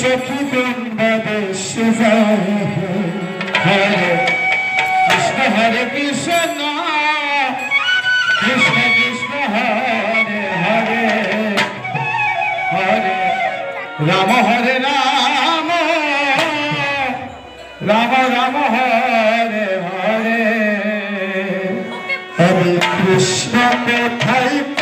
সখী বাংলাদেশ হরে কৃষ্ণ হরে কৃষ্ণ কৃষ্ণ কৃষ্ণ হরে হরে হরে রাম হরে রাম রাম রাম হরে কোথায়